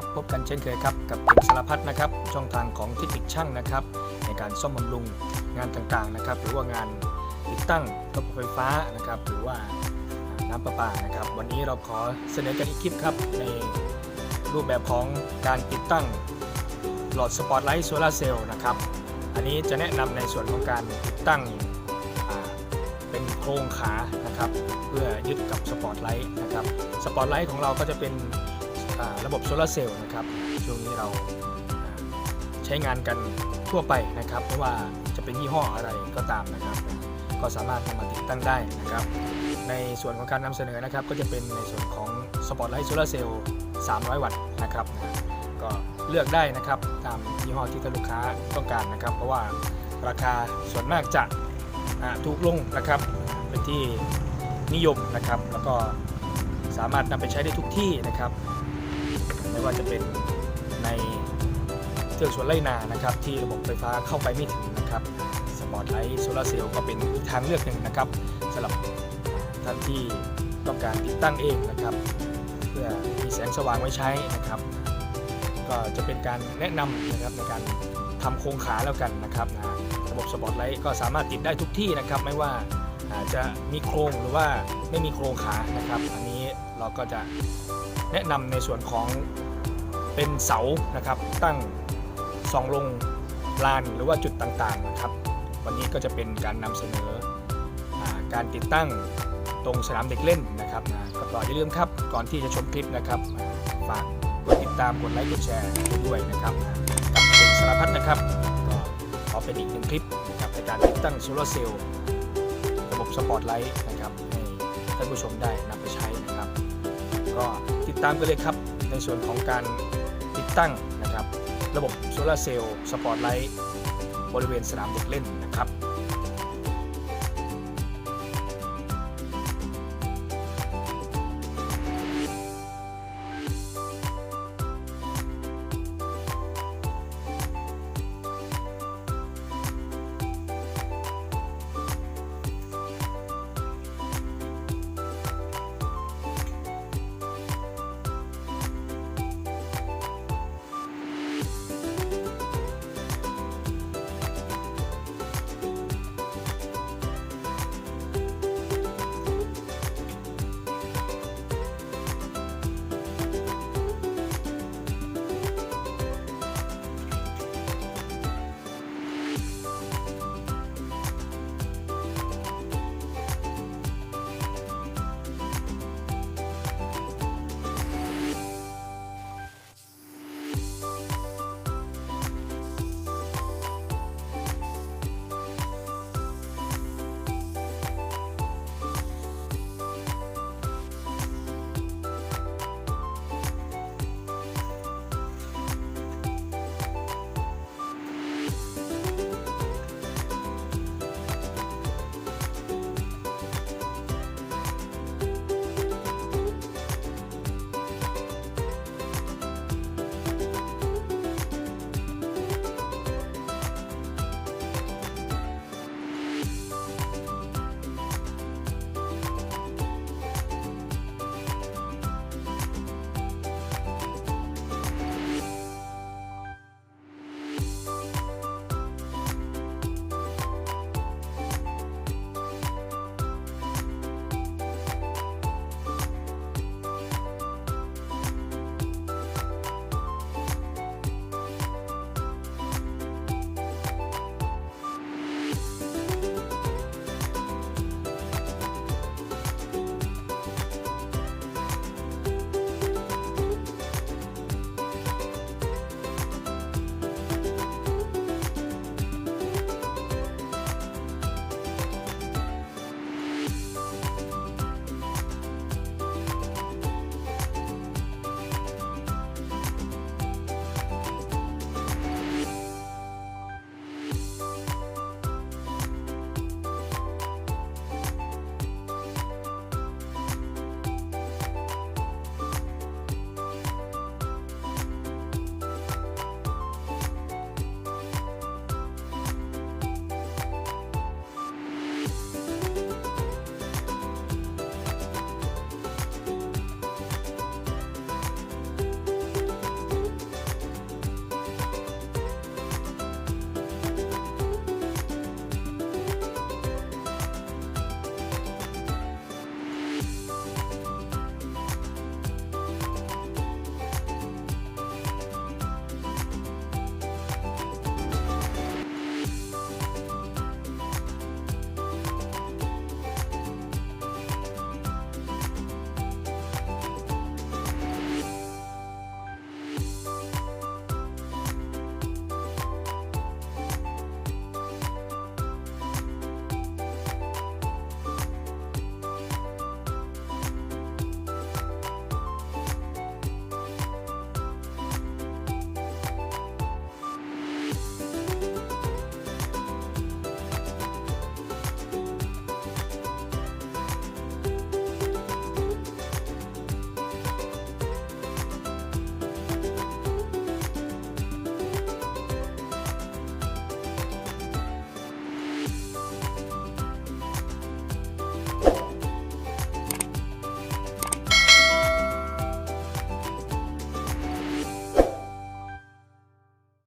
ับพบกันเช่นเคยครับ กับเก่งสารพัดนะครับ ช่องทางของเทคนิคช่างนะครับ ในการซ่อมบำรุงงานต่างๆนะครับ หรือว่างานติดตั้งระบบไฟฟ้านะครับ หรือว่าน้ำประปานะครับ วันนี้เราขอเสนอกันอีกคลิปครับ ในรูปแบบของการติดตั้งหลอดสปอตไลท์โซลาร์เซลล์นะครับ อันนี้จะแนะนำในส่วนของการติดตั้งเป็นโครงขานะครับ เพื่อยึดกับสปอตไลท์นะครับ สปอตไลท์ของเราก็จะเป็น ระบบโซลาร์เซลล์นะครับช่วงนี้เราใช้งานกันทั่วไปนะครับไม่ว่าจะเป็นยี่ห้ออะไรก็ตามนะครับ ก็สามารถนำมาติดตั้งได้นะครับ ในส่วนของการนำเสนอนะครับ ก็จะเป็นในส่วนของสปอตไลท์โซลาร์เซลล์300 วัตต์นะครับ ก็เลือกได้นะครับตามยี่ห้อที่ท่านลูกค้าต้องการนะครับ เพราะว่าราคาส่วนมากจะถูกลงนะครับเป็นที่นิยมนะครับ แล้วก็สามารถนำไปใช้ได้ทุกที่นะครับ ไม่ว่าจะเป็นในเครื่องสวนไร่นานะครับ ที่ระบบไฟฟ้าเข้าไปไม่ถึงนะครับสปอตไลท์โซลาเซลล์ก็เป็นอีกทางเลือกหนึ่งนะครับสำหรับท่านที่ต้องการติดตั้งเองนะครับ เพื่อมีแสงสว่างไว้ใช้นะครับ ก็จะเป็นการแนะนำนะครับในการทำโครงขาแล้วกันนะครับนะระบบสปอตไลท์ก็สามารถติดได้ทุกที่นะครับ ไม่ว่าจะมีโครงหรือว่าไม่มีโครงขานะครับ อันนี้เราก็จะ แนะนำในส่วนของเป็นเสานะครับ ตั้งสองลงลานหรือว่าจุดต่างๆนะครับ วันนี้ก็จะเป็นการนำเสนออการติดตั้งตรงสนามเด็กเล่นนะครับนะก็อย่าลืมครับก่อนที่จะชมคลิปนะครับฝากกดติดตามกดไลค์กดแชร์ด้วยนะครับกับเก่งสารพัดนะครับก็ขอเป็นอีกหนึ่งคลิปนะครับในการติดตั้งโซลาร์เซลล์ระบบสปอตไลท์นะครับให้ท่านผู้ชมได้นำไปใช้ ก็ติดตามกันเลยครับในส่วนของการติดตั้งนะครับ ระบบโซลาเซลล์สปอตไลท์บริเวณสนามเด็กเล่นนะครับ